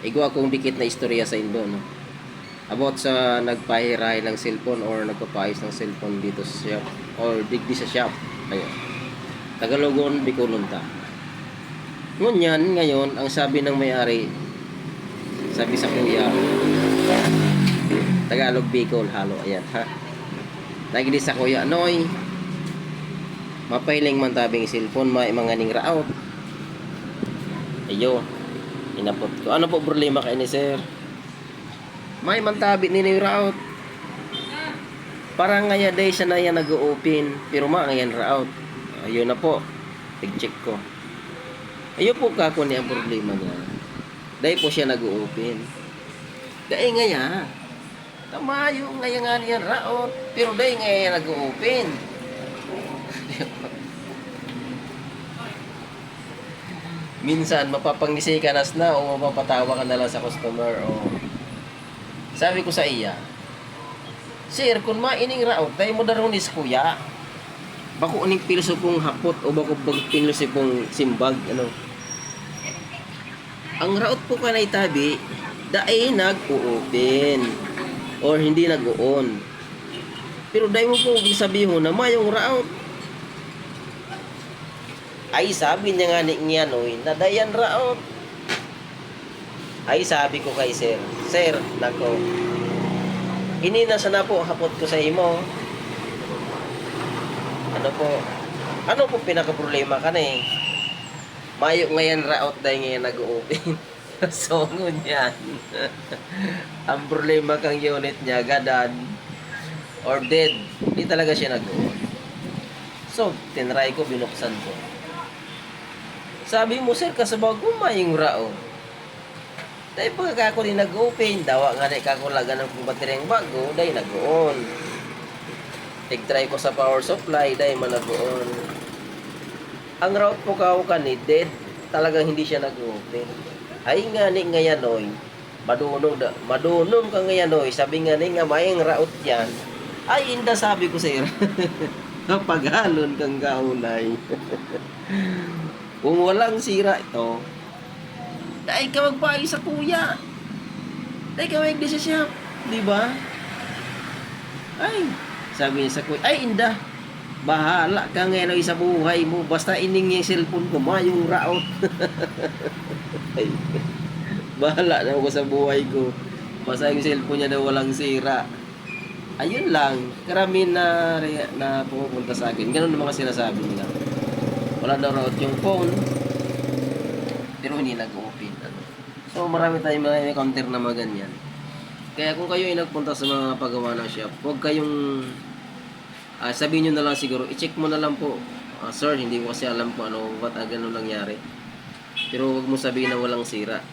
Igo akong dikit na istorya sa Indo, no? About sa nagpahiray ng cellphone or nagpapayos ng cellphone dito sa shop or digdi sa shop. Ayun. Tagalogon, Bicolon ta. Ngunyan, ngayon, ang sabi ng may-ari, sabi sa kuya, Tagalog Bicol, halo, ayan, ha? Lagi sa kuya, Noy, mapailing man tabing cellphone, may mga ning raot. Ayo, inapot ko. Ano po problema kay ni sir? May mantabi ni ni raot. Parang ngaya day siya na yan nag-open, pero ma ngayon raot. Ayun na po, tig-check ko. Ayun po kako niya ang problema niya. Dahil po siya nag-open. Dahil ngaya, tama yung ngaya nga niya raot, pero dahil ngaya nag-open. Minsan, mapapangisi ka nas na o mapapatawa ka na lang sa customer o sabi ko sa iya, Sir, kung maining raot, dahil mo daron is kuya. Bako uning pilso pong hapot o bako bag pilso simbag, ano. Ang raot po kanay tabi, dahil nag-open or hindi nag-on. Pero dahil mo po sabihin na mayong raot. Ay, sabi niya nga ni niya, no, na dayan raot. Ay, sabi ko kay sir, Sir, nako, Inina sana po hapot ko sa imo. Ano po? Ano po pinaka problema ka na eh? Mayo ngayon raot dahil ngayon nag-open. so, ngunyan. Ang problema kang unit niya, gadan or dead. Hindi talaga siya nag-on. So, tinry ko, binuksan ko. Sabi mo, sir, kasabag ko mayong raot. Dahil pagka ako rin nag-open, dawa nga na ikakulagan ng bateryang bago, dahil nag-on. Tig-try ko sa power supply, dahil man nag-on. Ang route po ka ka ni dead, talagang hindi siya nag-open. Ay nga ni ngayanoy, madunong da, madunong ka ngayanoy, sabi nga ni nga mayang route yan, ay inda sabi ko sir, kapaghalon kang gaulay. Kung walang sira ito, dahil ka magpaay sa kuya. Dahil ka sa shop. Di ba? Ay, sabi niya sa kuya, ay inda, bahala ka ngayon sa buhay mo. Basta ining yung cellphone ko, mayong raot. ay, bahala na ako sa buhay ko. Basta yung cellphone niya na walang sira. Ayun lang, karami na, na pumupunta sa akin. Ganun ang mga sinasabi nila. Wala daw raot yung phone, pero hindi nag-open. Ano. So marami tayong mga encounter na mga ganyan. Kaya kung kayo ay nagpunta sa mga paggawa ng shop, huwag kayong ah, sabihin nyo na lang siguro, i-check mo na lang po, ah, sir, hindi ko kasi alam kung ano, ba't ah, ganun nangyari. Pero huwag mo sabihin na walang sira.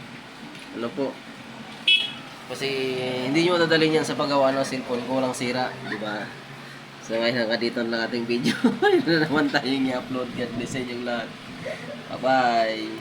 Ano po? Kasi hindi nyo madadalhin yan sa paggawa ng cellphone kung walang sira, di ba? So ngayon, hanggang dito lang ating video. Ito na naman tayong i-upload. God bless sa lahat. Bye-bye!